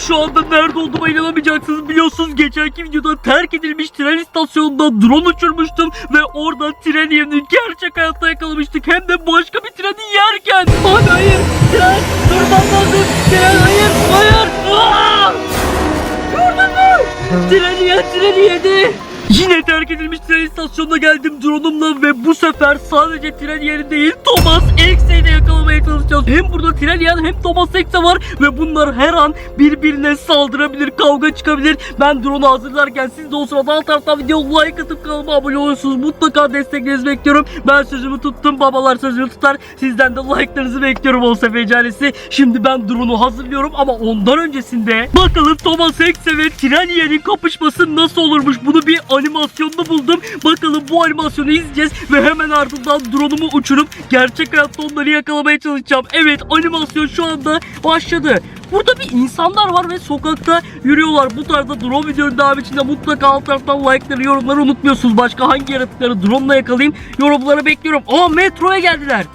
şu anda nerede olduğuma inanamayacaksınız. Biliyorsunuz geçenki videoda terk edilmiş tren istasyonunda drone uçurmuştum. Ve orada tren yerini gerçek hayatta yakalamıştık. Hem de başka bir treni yerken. Abi hayır tren durmam lazım. Tren hayır hayır. Aa! Gördün mü? Treni yer treni yedi. Yine terk edilmiş tren istasyonuna geldim drone'umla ve bu sefer sadece tren yeri değil Thomas X'e de yakalamaya çalışacağız. Hem burada tren yer hem Thomas X var ve bunlar her an birbirine saldırabilir, kavga çıkabilir. Ben drone'u hazırlarken siz de o sırada alt taraftan video like atıp kanalıma abone oluyorsunuz. Mutlaka desteklerinizi bekliyorum. Ben sözümü tuttum, babalar sözünü tutar. Sizden de like'larınızı bekliyorum o sefer Şimdi ben drone'u hazırlıyorum ama ondan öncesinde bakalım Thomas X'e ve tren yerin kapışması nasıl olurmuş bunu bir animasyonda buldum. Bakalım bu animasyonu izleyeceğiz ve hemen ardından drone'umu uçurup gerçek hayatta onları yakalamaya çalışacağım. Evet animasyon şu anda başladı. Burada bir insanlar var ve sokakta yürüyorlar. Bu tarzda drone videonun devam içinde mutlaka alt taraftan like'ları, yorumları unutmuyorsunuz. Başka hangi yaratıkları drone'la yakalayayım yorumları bekliyorum. Aa metroya geldiler.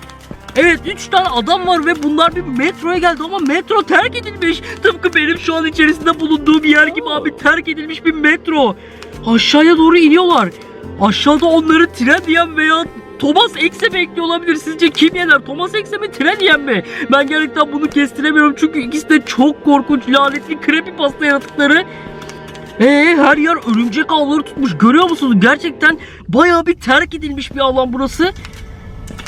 Evet 3 tane adam var ve bunlar bir metroya geldi ama metro terk edilmiş. Tıpkı benim şu an içerisinde bulunduğum yer gibi abi terk edilmiş bir metro. Aşağıya doğru iniyorlar. Aşağıda onları tren diyen veya Thomas X'e bekliyor olabilir. Sizce kim yener? Thomas X'e mi tren yiyen mi? Ben gerçekten bunu kestiremiyorum çünkü ikisi de çok korkunç lanetli creepypasta yaratıkları. Ee, her yer örümcek ağları tutmuş. Görüyor musunuz? Gerçekten bayağı bir terk edilmiş bir alan burası.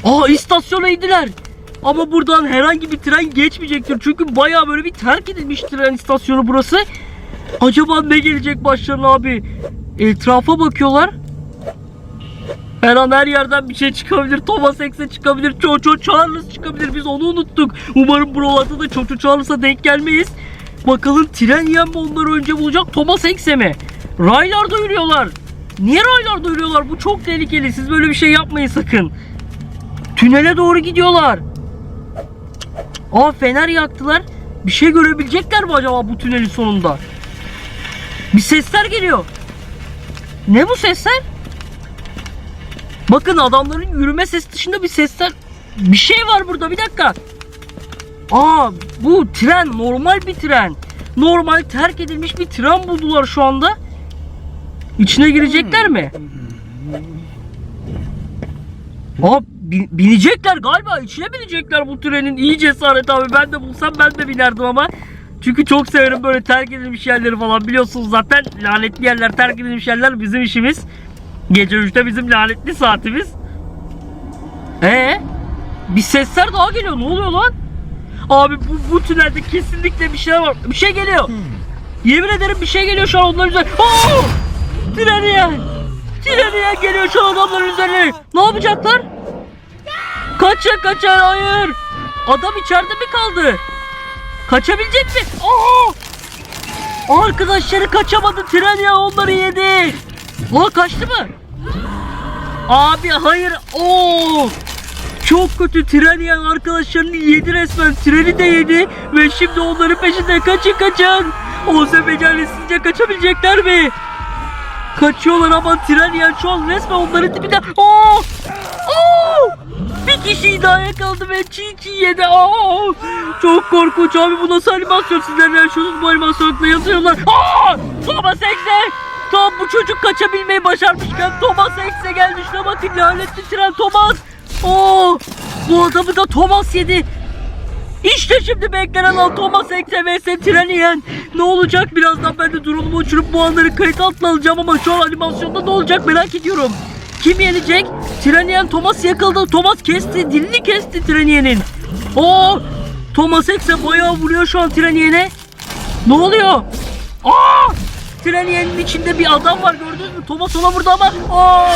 Aa istasyona indiler. Ama buradan herhangi bir tren geçmeyecektir. Çünkü bayağı böyle bir terk edilmiş tren istasyonu burası. Acaba ne gelecek başlarına abi? Etrafa bakıyorlar. Her an her yerden bir şey çıkabilir. Thomas X'e çıkabilir. Çoço Charles çıkabilir. Biz onu unuttuk. Umarım buralarda da Çoço Charles'a denk gelmeyiz. Bakalım tren yiyen mi onları önce bulacak Thomas X'e mi? Raylarda yürüyorlar. Niye raylarda yürüyorlar? Bu çok tehlikeli. Siz böyle bir şey yapmayın sakın. Tünele doğru gidiyorlar. Aa fener yaktılar. Bir şey görebilecekler mi acaba bu tünelin sonunda? Bir sesler geliyor. Ne bu sesler? Bakın adamların yürüme sesi dışında bir sesler bir şey var burada bir dakika. Aa bu tren normal bir tren. Normal terk edilmiş bir tren buldular şu anda. İçine girecekler mi? Aa bi- binecekler galiba içine binecekler bu trenin. İyi cesaret abi. Ben de bulsam ben de binerdim ama. Çünkü çok severim böyle terk edilmiş yerleri falan. Biliyorsunuz zaten lanetli yerler terk edilmiş yerler bizim işimiz. Gece 3'te bizim lanetli saatimiz. Ee? Bir sesler daha geliyor. Ne oluyor lan? Abi bu, bu tünelde kesinlikle bir şey var. Bir şey geliyor. Yemin ederim bir şey geliyor şu an onların üzerine. Oo! treni yer treni yer geliyor şu an adamların üzerine. Ne yapacaklar Kaçın kaçın hayır. Adam içeride mi kaldı? Kaçabilecek mi? Aa! Arkadaşları kaçamadı tren ya onları yedi. Aa kaçtı mı? Abi hayır. Oo! Çok kötü tren yiyen arkadaşlarını yedi resmen. Treni de yedi ve şimdi onların peşinde kaçın kaçın. O sebecali sizce kaçabilecekler mi? Kaçıyorlar ama tren yiyen şu an resmen onların dibinde. Oo! Oo! Kişiyi daha yakaladı ve çiğ çiğ yedi. Aa, çok korkunç abi bu nasıl animasyon sizler ne yaşıyorsunuz bu animasyonla yazıyorlar. Aa, Thomas X'e. Tam bu çocuk kaçabilmeyi başarmışken Thomas X'e geldi şuna bakın lanetli tren Thomas. Oo, bu adamı da Thomas yedi. İşte şimdi beklenen an Thomas X'e vs tren yiyen. Ne olacak birazdan ben de drone'umu uçurup bu anları kayıt altına alacağım ama şu an animasyonda ne olacak merak ediyorum. Kim yenecek? Treniyen Thomas yakaladı. Thomas kesti. Dilini kesti Treniyen'in. Oo! Thomas X'e bayağı vuruyor şu an Treniyen'e. Ne oluyor? Aa! Treniyen'in içinde bir adam var gördünüz mü? Thomas ona vurdu ama. Aa!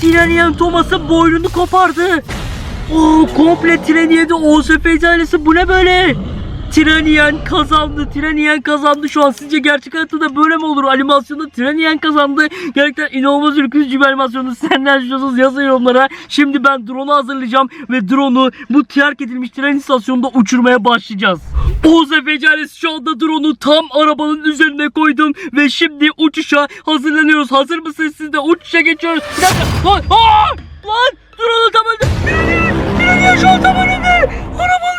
Treniyen Thomas'ın boynunu kopardı. Oo, komple Treniyen'de OSF ailesi bu ne böyle? Treniyen kazandı. Treniyen kazandı şu an. Sizce gerçek hayatta da böyle mi olur? Animasyonda Treniyen kazandı. Gerçekten inanılmaz ürkütücü bir animasyonu. Sen ne düşünüyorsunuz yazın yorumlara. Şimdi ben drone'u hazırlayacağım ve drone'u bu terk edilmiş tren istasyonunda uçurmaya başlayacağız. OZF ailesi şu anda drone'u tam arabanın üzerine koydum ve şimdi uçuşa hazırlanıyoruz. Hazır mısınız siz de? Uçuşa geçiyoruz. Bir dakika. Aa, lan drone'u tam önünde. Treniyen şu an tam önünde. Arabanın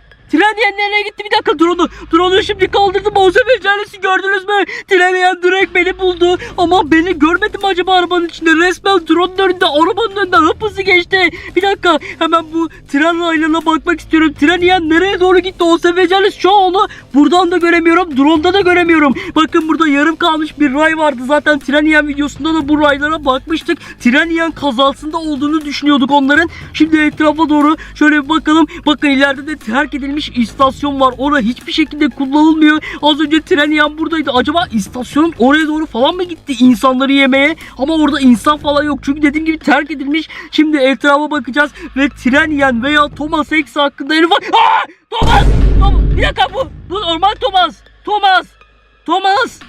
Trenyen nereye gitti? Bir dakika drone'u drone'u şimdi kaldırdım. O sefer canlısı gördünüz mü? Trenyen direkt beni buldu. Ama beni görmedi mi acaba arabanın içinde? Resmen drone'un önünde arabanın önünden hıp hızlı geçti. Bir dakika hemen bu tren raylarına bakmak istiyorum. Trenyen nereye doğru gitti? O sefer canlısı şu an onu buradan da göremiyorum drone'da da göremiyorum. Bakın burada yarım kalmış bir ray vardı. Zaten Trenyen videosunda da bu raylara bakmıştık. Trenyen kazasında olduğunu düşünüyorduk onların. Şimdi etrafa doğru şöyle bir bakalım. Bakın ileride de terk edilmiş istasyon var orada hiçbir şekilde kullanılmıyor az önce Trenyen buradaydı acaba istasyonun oraya doğru falan mı gitti insanları yemeye ama orada insan falan yok çünkü dediğim gibi terk edilmiş şimdi etrafa bakacağız ve Trenyen veya Thomas X hakkında en ufak Aa! Thomas! Tom- bir dakika bu bu normal Thomas Thomas Thomas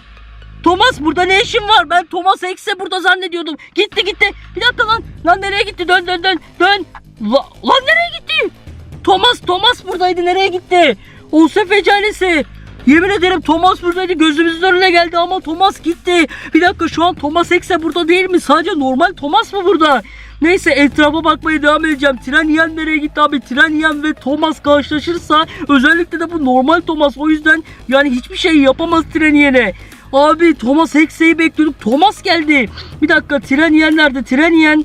Thomas burada ne işin var? Ben Thomas X'e burada zannediyordum. Gitti gitti. Bir dakika lan. Lan nereye gitti? Dön dön dön. Dön. La- lan nereye gitti? Thomas Thomas buradaydı. Nereye gitti? Olsa fecalesi. Yemin ederim Thomas buradaydı. Gözümüzün önüne geldi ama Thomas gitti. Bir dakika şu an Thomas X'e burada değil mi? Sadece normal Thomas mı burada? Neyse etrafa bakmaya devam edeceğim. Tren nereye gitti abi? Tren ve Thomas karşılaşırsa özellikle de bu normal Thomas. O yüzden yani hiçbir şey yapamaz tren. Abi Thomas Hexe'yi bekliyorduk. Thomas geldi. Bir dakika tren nerede? Tren.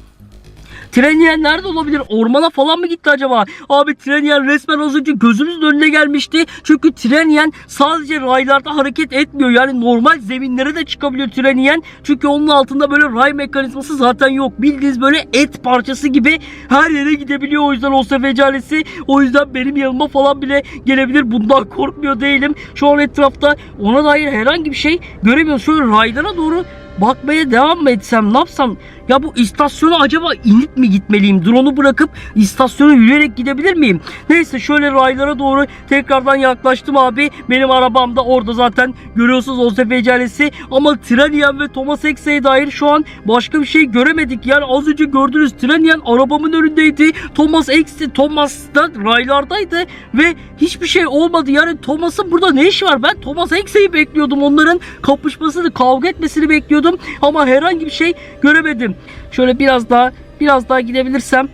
Tren yiyen nerede olabilir? Ormana falan mı gitti acaba? Abi tren yiyen resmen az önce gözümüzün önüne gelmişti. Çünkü tren yiyen sadece raylarda hareket etmiyor. Yani normal zeminlere de çıkabiliyor tren yiyen. Çünkü onun altında böyle ray mekanizması zaten yok. Bildiğiniz böyle et parçası gibi her yere gidebiliyor. O yüzden olsa fecalesi. O yüzden benim yanıma falan bile gelebilir. Bundan korkmuyor değilim. Şu an etrafta ona dair herhangi bir şey göremiyorum. Şöyle raylara doğru bakmaya devam mı etsem ne yapsam? Ya bu istasyona acaba inip mi gitmeliyim? Drone'u bırakıp istasyona yürüyerek gidebilir miyim? Neyse şöyle raylara doğru tekrardan yaklaştım abi. Benim arabam da orada zaten. Görüyorsunuz o fecalesi ama Trenian ve Thomas X'e dair şu an başka bir şey göremedik. Yani az önce gördünüz Trenian arabamın önündeydi. Thomas X'ti Thomas da raylardaydı ve hiçbir şey olmadı. Yani Thomas'ın burada ne işi var? Ben Thomas X'e'yi bekliyordum. Onların kapışmasını kavga etmesini bekliyordum ama herhangi bir şey göremedim. Şöyle biraz daha biraz daha gidebilirsem.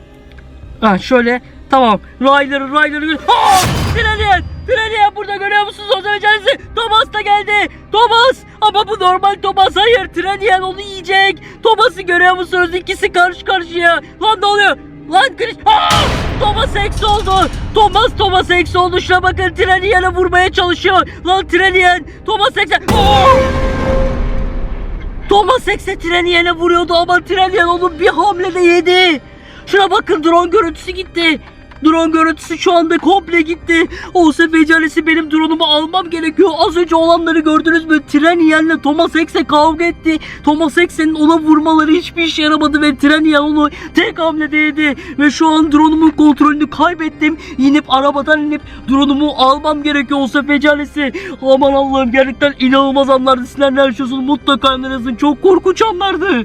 Ha şöyle tamam. Rayları rayları gör. Treniyen! Treniyen burada görüyor musunuz o canlısı? Thomas da geldi. Thomas! Ama bu normal Thomas. Hayır Treniyen onu yiyecek. Thomas'ı görüyor musunuz? İkisi karşı karşıya. Lan ne oluyor? Lan Chris... Aa! Thomas X oldu. Thomas Thomas X oldu. Şuna bakın Treniyen'e vurmaya çalışıyor. Lan Treniyen. Thomas X'e... Aa! Thomas X'e Treniyen'e vuruyordu ama Treniyen onu bir hamlede yedi. Şuna bakın drone görüntüsü gitti. Drone görüntüsü şu anda komple gitti. Olsa fecalesi benim drone'umu almam gerekiyor. Az önce olanları gördünüz mü? Treniyen'le Thomas X'e kavga etti. Thomas X'in ona vurmaları hiçbir işe yaramadı ve Treniyen onu tek hamlede yedi. Ve şu an drone'umun kontrolünü kaybettim. İnip arabadan inip drone'umu almam gerekiyor olsa fecalesi. Aman Allah'ım gerçekten inanılmaz anlardı. Sizler ne yaşıyorsunuz? Mutlaka yazın. Çok korkunç anlardı.